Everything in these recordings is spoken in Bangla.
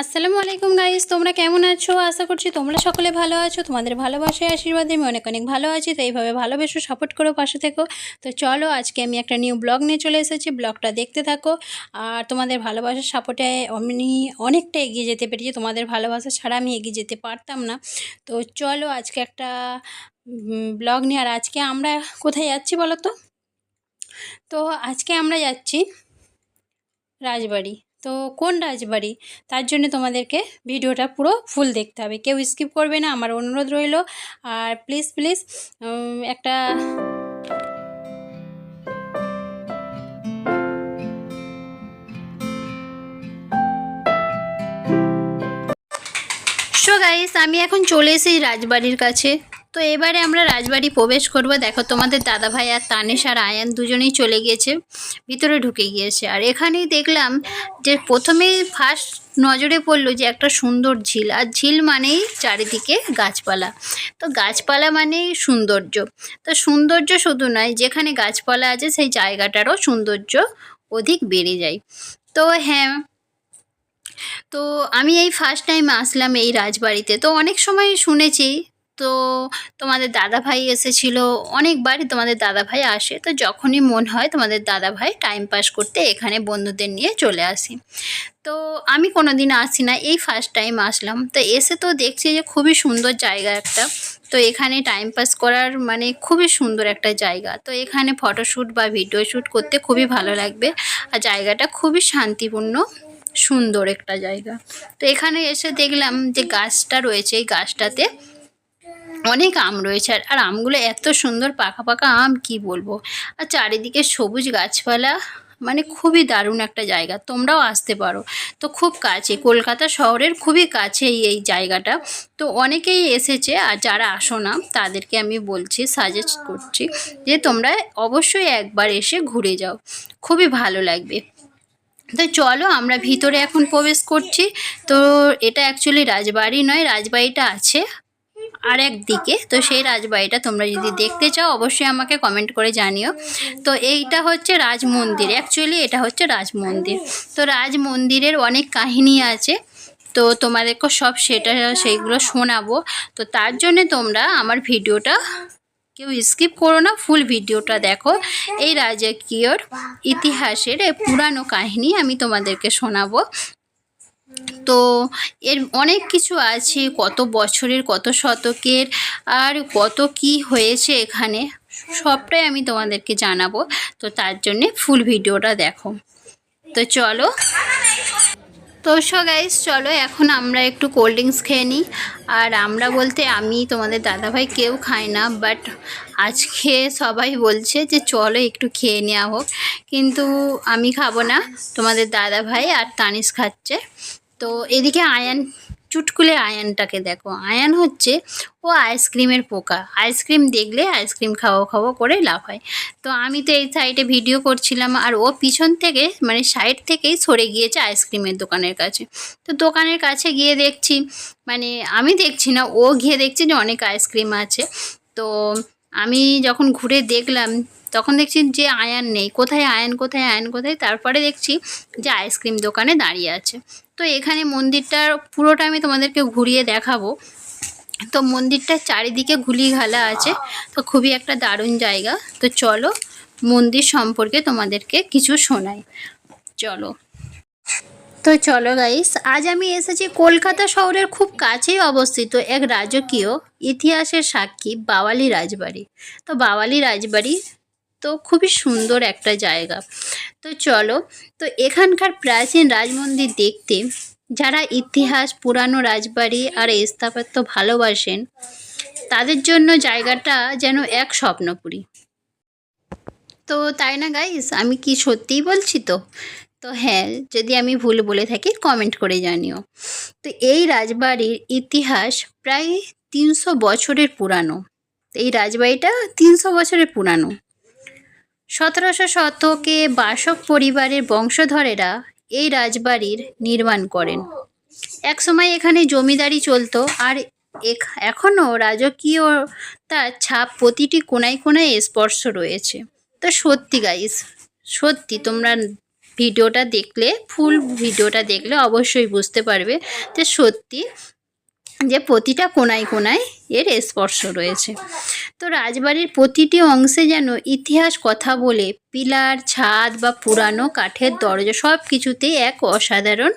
আসসালামু আলাইকুম গাইস, তোমরা কেমন আছো? আশা করছি তোমরা সকলে ভালো আছো। তোমাদের ভালোবাসায়, আশীর্বাদে আমি অনেক অনেক ভালো আছি, তো এইভাবে ভালোবেসো সাপোর্ট করো, পাশে থেকো। তো চলো, আজকে আমি একটা নিউ ব্লগ নিয়ে চলে এসেছি। ব্লগটা দেখতে থাকো। আর তোমাদের ভালোবাসার সাপোর্টে আমি অনেকটা এগিয়ে যেতে পেরেছি। তোমাদের ভালোবাসা ছাড়া আমি এগিয়ে যেতে পারতাম না। তো চলো, আজকে একটা ব্লগ নিয়ে। আর আজকে আমরা কোথায় যাচ্ছি বলো তো? তো আজকে আমরা যাচ্ছি রাজবাড়ি। তো কোন রাজবাড়ি? তার জন্য তোমাদেরকে ভিডিওটা পুরো ফুল দেখতে হবে। কেউ স্কিপ করবে না, আমার অনুরোধ রইল। আর প্লিজ প্লিজ একটা সো গাইস আমি এখন চলে এসেছি রাজবাড়ির কাছে। তো এবারে আমরা রাজবাড়ি প্রবেশ করব। দেখো তোমাদের দাদাভাই আর তানেশ আর আয়ান দুজনেই চলে গিয়েছে, ভিতরে ঢুকে গিয়েছে। আর এখানেই দেখলাম যে প্রথমেই ফার্স্ট নজরে পড়ল যে একটা সুন্দর ঝিল, আর ঝিল মানেই চারিদিকে গাছপালা। তো গাছপালা মানেই সৌন্দর্য। তো সৌন্দর্য শুধু নয়, যেখানে গাছপালা আছে সেই জায়গাটারও সৌন্দর্য অধিক বেড়ে যায়। তো হ্যাঁ তো আমি এই ফার্স্ট টাইম আসলাম এই রাজবাড়িতে। তো অনেক সময় শুনেছি তো তোমাদের দাদাভাই এসেছিল, অনেকবারই তোমাদের দাদাভাই আসে। তো যখনই মন হয় তোমাদের দাদাভাই টাইম পাস করতে এখানে বন্ধুদের নিয়ে চলে আসি। তো আমি কোনো দিন আসি না, এই ফার্স্ট টাইম আসলাম। তো এসে তো দেখছি যে খুবই সুন্দর জায়গা একটা। তো এখানে টাইম পাস করার মানে খুবই সুন্দর একটা জায়গা। তো এখানে ফটোশ্যুট বা ভিডিও শ্যুট করতে খুবই ভালো লাগবে। আর জায়গাটা খুবই শান্তিপূর্ণ, সুন্দর একটা জায়গা। তো এখানে এসে দেখলাম যে গাছটা রয়েছে, এই গাছটাতে অনেক আম রয়েছে আর আমগুলো এত সুন্দর পাকা পাকা আম, কি বলব? আর চারিদিকে সবুজ গাছপালা মানে খুবই দারুণ একটা জায়গা, তোমরাও আসতে পারো। তো খুব কাছে, কলকাতা শহরের খুবই কাছে এই জায়গাটা। তো অনেকেই এসেছে, আর যারা আসো না, তাদেরকে আমি বলছি সাজেস্ট করছি যে তোমরা অবশ্যই একবার এসে ঘুরে যাও। খুবই ভালো লাগবে। তো চলো, আমরা ভিতরে এখন প্রবেশ করছি। তো এটা অ্যাকচুয়ালি রাজবাড়ি নয়, রাজবাড়িটা আছে। আর একদিকে তো সেই রাজবাড়িটা তোমরা যদি দেখতে চাও, অবশ্যই আমাকে কমেন্ট করে জানিও। তো এইটা হচ্ছে রাজমন্দির। অ্যাকচুয়ালি এটা হচ্ছে রাজমন্দির। তো রাজমন্দিরের অনেক কাহিনী আছে। তো তোমাদেরকে সব সেটা, সেইগুলো শোনাবো। তো তার জন্যে তোমরা আমার ভিডিওটা কেউ স্কিপ করো না ফুল ভিডিওটা দেখো। এই রাজকীয়র ইতিহাসের পুরানো কাহিনী আমি তোমাদেরকে শোনাবো। তো এর অনেক কিছু আছে, কত বছরের, কত শতকের, আর কত কি হয়েছে এখানে, সবটাই আমি তোমাদেরকে জানাব। তো তার জন্যে ফুল ভিডিওটা দেখো। তো চলো। তো সো গাইস চলো এখন আমরা একটু কোল্ড ড্রিঙ্কস খেয়ে নিই। আর আমরা বলতে আমি, তোমাদের দাদাভাই কেউ খায় না বাট আজকে সবাই বলছে যে চলো একটু খেয়ে নেওয়া হোক। কিন্তু আমি খাব না, তোমাদের দাদাভাই আর তানিশ খাচ্ছে। তো এদিকে আয়ান, চুটকুলে আয়ানটাকে দেখো। আয়ান হচ্ছে, ও আইসক্রিমের পোকা। আইসক্রিম দেখলে আইসক্রিম খাওয়া খাওয়া করে লাভ হয়। তো আমি তো এই সাইডে ভিডিও করছিলাম, আর ও পিছন থেকে মানে সাইড থেকেই সরে গিয়েছে আইসক্রিমের দোকানের কাছে। তো দোকানের কাছে গিয়ে দেখছি মানে আমি দেখছি না, ও গিয়ে দেখছি যে অনেক আইসক্রিম আছে। তো আমি যখন ঘুরে দেখলাম, তখন দেখছি যে আয়ান নেই। কোথায় আয়ান কোথায় আয়ান, কোথায়? তারপরে দেখছি যে আইসক্রিম দোকানে দাঁড়িয়ে আছে। তো এখানে মন্দিরটার পুরোটা আমি তোমাদেরকে ঘুরিয়ে দেখাবো। তো মন্দিরটার চারিদিকে ঘুলি ঘালা আছে। তো খুবই একটা দারুণ জায়গা। তো চলো মন্দির সম্পর্কে তোমাদেরকে কিছু শোনাই। চলো। তো চলো গাইস আজ আমি এসেছি কলকাতা শহরের খুব কাছেই অবস্থিত এক রাজকীয় ইতিহাসের সাক্ষী বাওয়ালি রাজবাড়ি। তো বাওয়ালি রাজবাড়ি তো খুবই সুন্দর একটা জায়গা। তো চলো, তো এখানকার প্রাচীন রাজমন্দির দেখতে যারা ইতিহাস, পুরানো রাজবাড়ি আর স্থাপত্য ভালোবাসেন, তাদের জন্য জায়গাটা যেন এক স্বপ্নপুরী। তো তাই না গাইস আমি কি সত্যিই বলছি তো? তো হ্যাঁ যদি আমি ভুল বলে থাকি কমেন্ট করে জানিও। তো এই রাজবাড়ির ইতিহাস প্রায় তিনশো বছরের পুরানো। এই রাজবাড়িটা তিনশো বছরের পুরানো। সতেরোশো শতকে বাসক পরিবারের বংশধরেরা এই রাজবাড়ির নির্মাণ করেন। একসময় এখানে জমিদারি চলতো, আর এখ- এখনও রাজকীয় তার ছাপ প্রতিটি কোনায় কোনায় স্পর্শ রয়েছে। তো সত্যি গাইস সত্যি তোমরা ভিডিওটা দেখলে, ফুল ভিডিওটা দেখলে অবশ্যই বুঝতে পারবে যে সত্যি যে প্রতিটা কোনায় কোনায় এর স্পর্শ রয়েছে। তো রাজবাড়ির প্রতিটি অংশে যেন ইতিহাস, কথা বলে, পিলার, ছাদ বা পুরানো কাঠের দরজা সব কিছুতেই এক অসাধারণ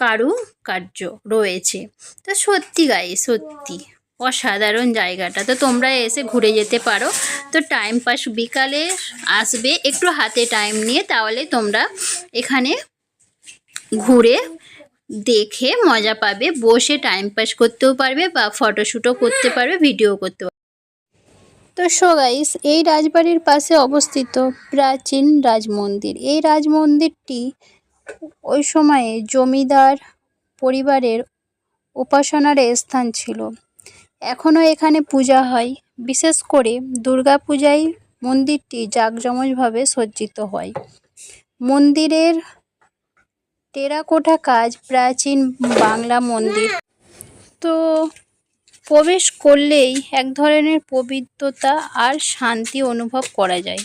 কারুকার্য রয়েছে। তো সত্যি গাই সত্যি। অসাধারণ জায়গাটা। তো তোমরা এসে ঘুরে যেতে পারো। তো টাইম পাস বিকালে আসবে। একটু হাতে টাইম নিয়ে তাহলে তোমরা এখানে ঘুরে দেখে মজা পাবে। বসে টাইম পাস করতেও পারবে বা ফটোশ্যুটও করতে পারবে ভিডিও করতে পারবে। তো সো গাইস এই রাজবাড়ির পাশে অবস্থিত প্রাচীন রাজমন্দির। এই রাজমন্দিরটি ওই সময়ে জমিদার পরিবারের উপাসনার স্থান ছিল। এখনও এখানে পূজা হয়। বিশেষ করে দুর্গা পূজায় মন্দিরটি জাঁকজমকভাবে সজ্জিত হয়। মন্দিরের টেরাকোটা কাজ প্রাচীন বাংলা মন্দির। তো প্রবেশ করলেই এক ধরনের পবিত্রতা আর শান্তি অনুভব করা যায়।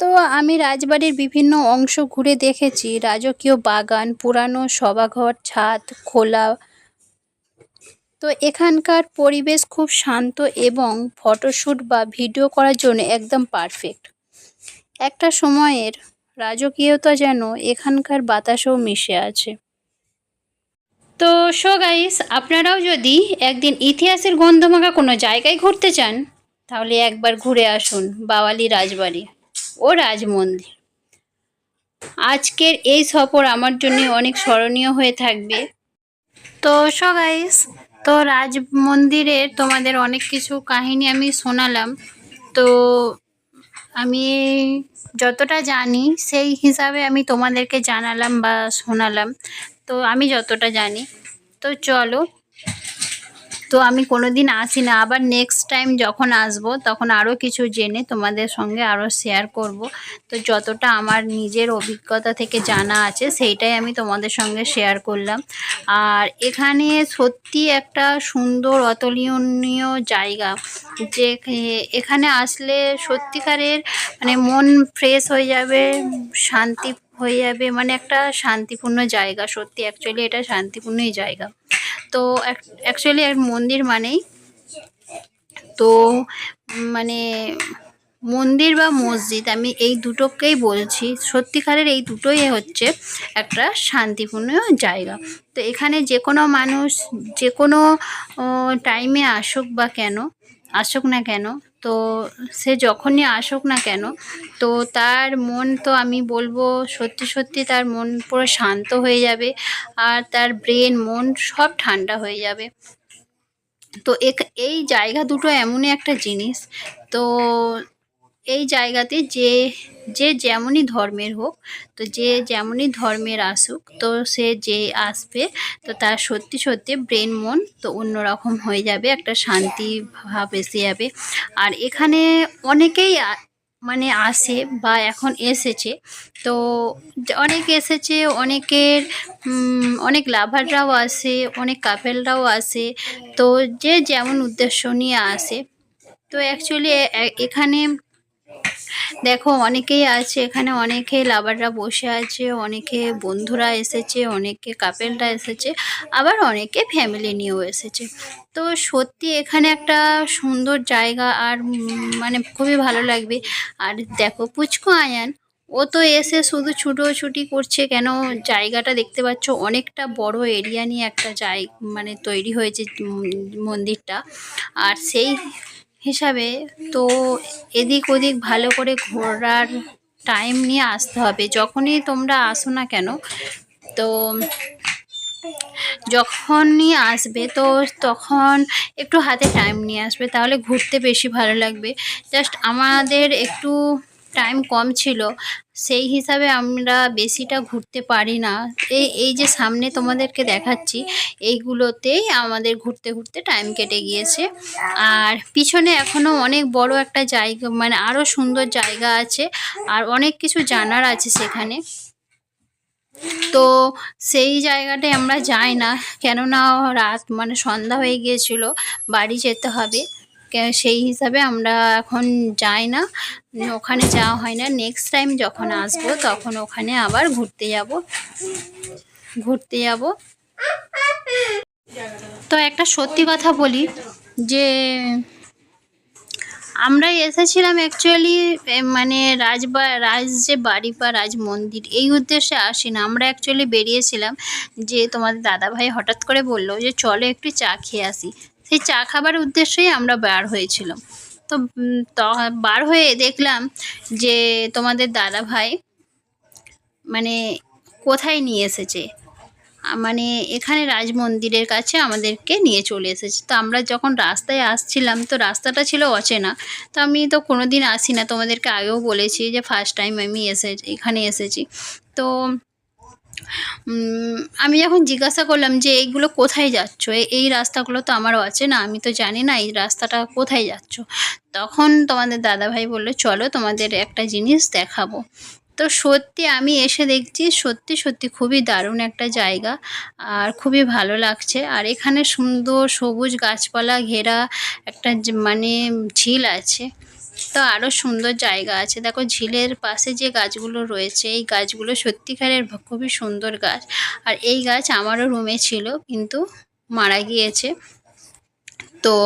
তো আমি রাজবাড়ির বিভিন্ন অংশ ঘুরে দেখেছি। রাজকীয় বাগান, পুরানো সভাঘর, ছাদ, খোলা তো এখানকার পরিবেশ খুব শান্ত এবং ফটোশ্যুট বা ভিডিও করার জন্য একদম পারফেক্ট। একটা সময়ের রাজকীয়তা যেন এখানকার বাতাসেও মিশে আছে। তো সো গাইস আপনারাও যদি একদিন ইতিহাসের গন্ধমাখা কোনো জায়গায় ঘুরতে চান, তাহলে একবার ঘুরে আসুন বাওয়ালি রাজবাড়ি ও রাজমন্দির। আজকের এই সফর আমার জন্য অনেক স্মরণীয় হয়ে থাকবে। তো সো গাইস তো রাজ মন্দিরের তোমাদের অনেক কিছু কাহিনী আমি শোনালাম। তো আমি যতটা জানি সেই হিসাবে আমি তোমাদেরকে জানালাম বা শোনালাম। তো আমি যতটা জানি। তো চলো তো আমি কোনো দিন আসি না। আবার নেক্সট টাইম যখন আসব, তখন আরও কিছু জেনে তোমাদের সঙ্গে আরও শেয়ার করব। তো যতটা আমার নিজের অভিজ্ঞতা থেকে জানা আছে, সেইটাই আমি তোমাদের সঙ্গে শেয়ার করলাম। আর এখানে সত্যি একটা সুন্দর, অতুলনীয় জায়গা। যে এখানে আসলে সত্যিকারের মানে মন ফ্রেশ হয়ে যাবে, শান্তি হয়ে যাবে মানে একটা শান্তিপূর্ণ জায়গা। সত্যি অ্যাকচুয়ালি এটা শান্তিপূর্ণই জায়গা। তো অ্যাকচুয়ালি এক মন্দির মানেই তো মানে মন্দির বা মসজিদ, আমি এই দুটোকেই বলছি। সত্যিকারের এই দুটোই হচ্ছে একটা শান্তিপূর্ণ জায়গা। তো এখানে যে কোনো মানুষ যে কোনো টাইমে আসুক বা কেন আসুক না কেন, তো সে যখনই আসুক না কেন, তো তার মন তো আমি বলব সত্যি সত্যি তার মন পুরো শান্ত হয়ে যাবে আর তার ব্রেন মন সব ঠান্ডা হয়ে যাবে। তো এই জায়গা দুটো এমনই একটা জিনিস, তো এই জায়গাতে যে যে যেমনই ধর্মের হোক, তো যে যেমনই ধর্মের আসুক, তো সে যে আসবে, তো তার সত্যি সত্যি ব্রেন মন তো অন্যরকম হয়ে যাবে, একটা শান্তি ভাব এসে যাবে। আর এখানে অনেকেই মানে আসে বা এখন এসেছে, তো অনেক এসেছে, অনেকের অনেক লাভাররাও আসে, অনেক কাপেলরাও আসে, তো যে যেমন উদ্দেশ্য নিয়ে আসে, তো অ্যাকচুয়ালি এখানে দেখো, অনেকেই আছে, এখানে অনেকে লাভাররা বসে আছে, অনেকে বন্ধুরা এসেছে, অনেকে কাপেলরা এসেছে, আবার অনেকে ফ্যামিলি নিয়েও এসেছে। তো সত্যি এখানে একটা সুন্দর জায়গা আর মানে খুবই ভালো লাগবে। আর দেখো, পুচকু আয়ান, ও তো এসে শুধু ছুটোছুটি করছে, কেন জায়গাটা দেখতে পাচ্ছ, অনেকটা বড় এরিয়া নিয়ে একটা জায় মানে তৈরি হয়েছে মন্দিরটা। আর সেই হিসাবে তো এদিক ওদিক ভালো করে ঘোরার টাইম নিয়ে আসতে হবে। যখনই তোমরা আসো না কেন, তো যখনই আসবে, তো তখন একটু হাতে টাইম নিয়ে আসবে, তাহলে ঘুরতে বেশি ভালো লাগবে। জাস্ট আমাদের একটু টাইম কম ছিল, সেই হিসাবে আমরা বেশিটা ঘুরতে পারি না। এই এই যে সামনে তোমাদেরকে দেখাচ্ছি, এইগুলোতেই আমাদের ঘুরতে ঘুরতে টাইম কেটে গিয়েছে। আর পিছনে এখনও অনেক বড় একটা জায়গা মানে আরও সুন্দর জায়গা আছে, আর অনেক কিছু জানার আছে সেখানে। তো সেই জায়গাটায় আমরা যাই না, কেননা রাত মানে সন্ধ্যা হয়ে গিয়েছিল, বাড়ি যেতে হবে। সেই হিসাবে আমরা এখন যাই না। ওখানে যাওয়া হয় না। নেক্সট টাইম যখন আসব, তখন ওখানে আবার ঘুরতে যাব। ঘুরতে যাব। তো একটা সত্যি কথা বলি, যে আমরা এসেছিলাম অ্যাকচুয়ালি মানে রাজবা রাজ যে বাড়ি বা রাজ মন্দির, এই উদ্দেশ্যে আসি না আমরা অ্যাকচুয়ালি বেরিয়েছিলাম যে তোমাদের দাদাভাই হঠাৎ করে বলল যে, চলো একটু চা খেয়ে আসি। সেই চা খাবার উদ্দেশ্যেই আমরা বার হয়েছিলাম। তো বার হয়ে দেখলাম যে তোমাদের দাদাভাই মানে কোথায় নিয়ে এসেছে? মানে এখানে রাজমন্দিরের কাছে আমাদেরকে নিয়ে চলে এসেছে। তো আমরা যখন রাস্তায় আসছিলাম, তো রাস্তাটা ছিল অচেনা। তো আমি তো কোনো দিন আসি না তোমাদেরকে আগেও বলেছি যে ফার্স্ট টাইম আমি এসে, এখানে এসেছি। তো আমি যখন জিজ্ঞাসা করলাম যে এইগুলো কোথায় যাচ্ছ? এই রাস্তাগুলো তো আমারও আছে না? আমি তো জানি না এই রাস্তাটা কোথায় যাচ্ছ? তখন তোমাদের দাদাভাই বলল, চলো তোমাদের একটা জিনিস দেখাবো। তো সত্যি আমি এসে দেখছি, সত্যি সত্যি খুবই দারুণ একটা জায়গা আর খুবই ভালো লাগছে। আর এখানে সুন্দর সবুজ গাছপালা ঘেরা একটা মানে ঝিল আছে। তো আরও সুন্দর জায়গা আছে। দেখো ঝিলের পাশে যে গাছগুলো রয়েছে, এই গাছগুলো সত্যিকারের খুবই সুন্দর গাছ। আর এই গাছ আমারও রুমে ছিল, কিন্তু মারা গিয়েছে। তো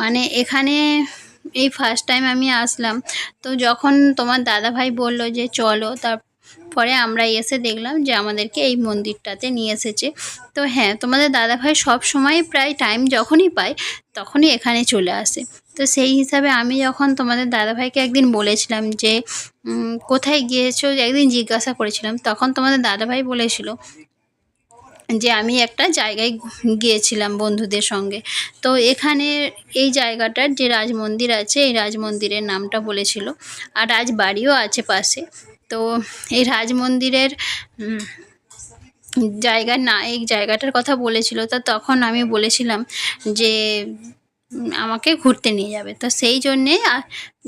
মানে এখানে এই ফার্স্ট টাইম আমি আসলাম। তো যখন তোমার দাদাভাই বলল যে চলো, তারপরে আমরা এসে দেখলাম যে আমাদেরকে এই মন্দিরটাতে নিয়ে এসেছে। তো হ্যাঁ তোমাদের দাদাভাই সব সময় প্রায় টাইম যখনই পায়, তখনই এখানে চলে আসে। তো সেই হিসাবে আমি যখন তোমাদের দাদাভাইকে একদিন বলেছিলাম যে কোথায় গিয়েছো একদিন জিজ্ঞাসা করেছিলাম, তখন তোমাদের দাদাভাই বলেছিল যে আমি একটা জায়গায় গিয়েছিলাম বন্ধুদের সঙ্গে। তো এখানে এই জায়গাটার যে রাজমন্দির আছে, এই রাজমন্দিরের নামটা বলেছিল। আর রাজবাড়িও আছে পাশে। তো এই রাজমন্দিরের জায়গা না, এই জায়গাটার কথা বলেছিল। তো তখন আমি বলেছিলাম যে আমাকে ঘুরতে নিয়ে যাবে। তো সেই জন্যে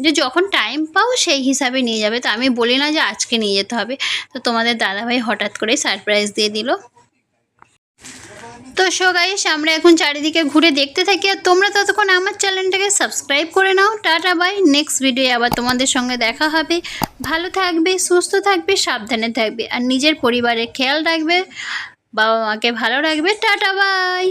যে যখন টাইম পাও সেই হিসাবে নিয়ে যাবে। তো আমি বলি না যে আজকে নিয়ে যেতে হবে। তো তোমাদের দাদাভাই হঠাৎ করে সারপ্রাইজ দিয়ে দিল। তো সো গাইস আমরা এখন চারিদিকে ঘুরে দেখতে থাকি। আর তোমরা ততক্ষণ আমার চ্যানেলটাকে সাবস্ক্রাইব করে নাও। টাটা বাই নেক্সট ভিডিও আবার তোমাদের সঙ্গে দেখা হবে। ভালো থাকবে, সুস্থ থাকবে, সাবধানে থাকবে। আর নিজের পরিবারের খেয়াল রাখবে। বাবা মাকে ভালো রাখবে। Tata bye